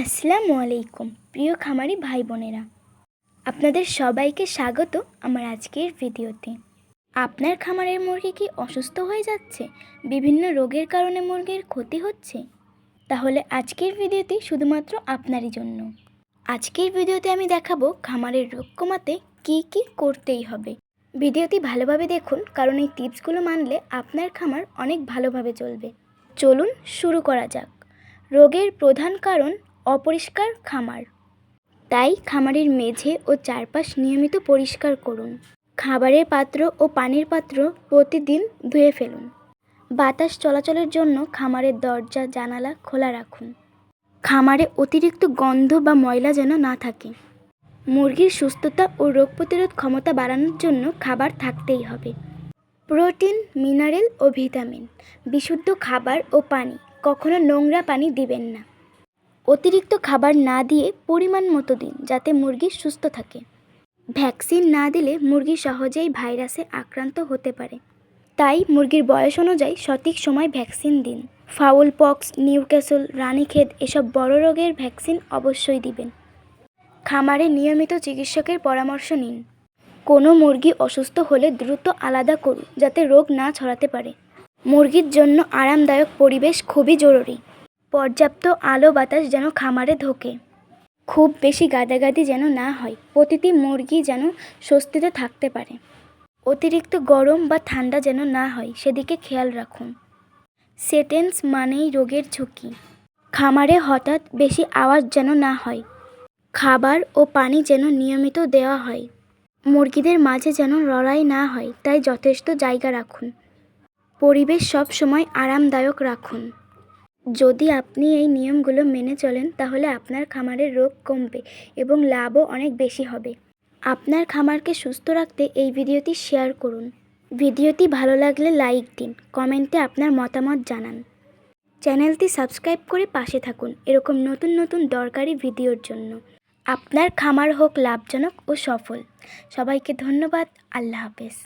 আসসালামু আলাইকুম, প্রিয় খামারি ভাই বোনেরা। আপনাদের সবাইকে স্বাগত আমার আজকের ভিডিওতে। আপনার খামারের মুরগি কি অসুস্থ হয়ে যাচ্ছে? বিভিন্ন রোগের কারণে মুরগির ক্ষতি হচ্ছে? তাহলে আজকের ভিডিওটি শুধুমাত্র আপনারই জন্য। আজকের ভিডিওতে আমি দেখাবো খামারের রোগ কমাতে কী কী করতেই হবে। ভিডিওটি ভালোভাবে দেখুন, কারণ এই টিপসগুলো মানলে আপনার খামার অনেক ভালোভাবে চলবে। চলুন শুরু করা যাক। রোগের প্রধান কারণ অপরিষ্কার খামার। তাই খামারের মেঝে ও চারপাশ নিয়মিত পরিষ্কার করুন। খাবারের পাত্র ও পানির পাত্র প্রতিদিন ধুয়ে ফেলুন। বাতাস চলাচলের জন্য খামারের দরজা, জানালা খোলা রাখুন। খামারে অতিরিক্ত গন্ধ বা ময়লা যেন না থাকে। মুরগির সুস্থতা ও রোগ প্রতিরোধ ক্ষমতা বাড়ানোর জন্য খাবার থাকতেই হবে। প্রোটিন, মিনারেল ও ভিটামিন, বিশুদ্ধ খাবার ও পানি। কখনো নোংরা পানি দিবেন না। অতিরিক্ত খাবার না দিয়ে পরিমাণ মতো দিন, যাতে মুরগি সুস্থ থাকে। ভ্যাকসিন না দিলে মুরগি সহজেই ভাইরাসে আক্রান্ত হতে পারে। তাই মুরগির বয়স অনুযায়ী সঠিক সময় ভ্যাকসিন দিন। ফাউল পক্স, নিউক্যাসল, রানীক্ষেত এসব বড় রোগের ভ্যাকসিন অবশ্যই দিবেন। খামারে নিয়মিত চিকিৎসকের পরামর্শ নিন। কোনো মুরগি অসুস্থ হলে দ্রুত আলাদা করুন, যাতে রোগ না ছড়াতে পারে। মুরগির জন্য আরামদায়ক পরিবেশ খুবই জরুরি। পর্যাপ্ত আলো বাতাস যেন খামারে ঢোকে। খুব বেশি গাদাগাদি যেন না হয়, প্রতিটি মুরগি যেন স্বস্তিতে থাকতে পারে। অতিরিক্ত গরম বা ঠান্ডা যেন না হয়, সেদিকে খেয়াল রাখুন। সেটেন্স মানেই রোগের ঝুঁকি। খামারে হঠাৎ বেশি আওয়াজ যেন না হয়, খাবার ও পানি যেন নিয়মিত দেওয়া হয়। মুরগিদের মাঝে যেন লড়াই না হয়, তাই যথেষ্ট জায়গা রাখুন। পরিবেশ সব সময় আরামদায়ক রাখুন। যদি আপনি এই নিয়মগুলো মেনে চলেন, তাহলে আপনার খামারের রোগ কমবে এবং লাভও অনেক বেশি হবে। আপনার খামারকে সুস্থ রাখতে এই ভিডিওটি শেয়ার করুন। ভিডিওটি ভালো লাগলে লাইক দিন, কমেন্টে আপনার মতামত জানান। চ্যানেলটি সাবস্ক্রাইব করে পাশে থাকুন, এরকম নতুন নতুন দরকারি ভিডিওর জন্য। আপনার খামার হোক লাভজনক ও সফল। সবাইকে ধন্যবাদ, আল্লাহ হাফেজ।